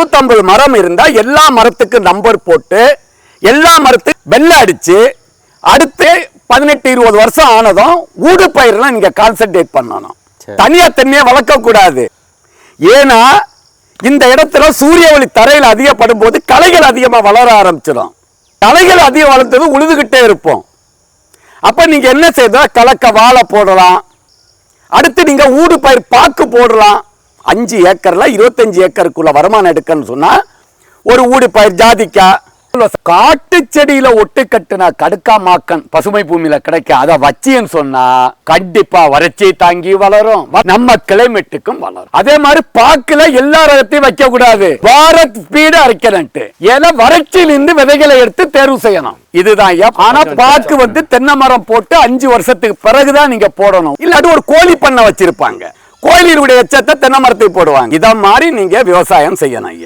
இருநூத்தம்பது மரம் இருந்தா எல்லா மரத்துக்கும் நம்பர் போட்டு எல்லா மரத்துக்கும் வெள்ளை அடிச்சு அடுத்து பதினெட்டு இருபது வருஷம் ஆனதும் ஊடு பயிரெல்லாம் நீங்க கான்சென்ட்ரேட் பண்ணணும். சரி. தனியா தண்ணியை வளர்க்க கூடாது. ஏன்னா இந்த இடத்துல சூரிய ஒளி தரையில் அதிகப்படும் போது களைகள் அதிகமா வளர ஆரம்பிச்சிடும். களைகள் அதிகம் வளர்ந்தது உழுதுகிட்டே இருப்போம். அப்ப நீங்க என்ன செய்தா கலக்க வாழை போடலாம். அடுத்து நீங்க ஊடு பயிர் பாக்கு போடலாம். அஞ்சு ஏக்கர்ல இருபத்தஞ்சு ஏக்கருக்குள்ள வருமானம் எடுக்கன்னு சொன்னா ஒரு ஊடு பயிர் ஜாதிக்காய் காட்டு செடியில ஒட்டு கட்டுனா கடுக்கா மாக்கன் பசுமை பூமியில கிடைக்க அதை வச்சின்னு சொன்னா கண்டிப்பா வறட்சி தாங்கி வளரும். நம்ம கிளைமேட்டுக்கும் வளரும். அதே மாதிரி பாக்குல எல்லா ரகத்தையும் வைக்க கூடாது பாரத் ஸ்பீடு அரைக்கணும்ட்டு. ஏன்னா வறட்சியிலிருந்து விதைகளை எடுத்து தேர்வு செய்யணும். இதுதான் ஐயா. ஆனா பாக்கு வந்து தென்னை மரம் போட்டு அஞ்சு வருஷத்துக்கு பிறகுதான் நீங்க போடணும். இல்லாட்டி ஒரு கோழி பண்ண வச்சிருப்பாங்க. கோயிலினுடைய எச்சத்தை தென்னை மரத்தை போடுவாங்க. இத மாதிரி நீங்க விவசாயம் செய்யணும் ஐயா.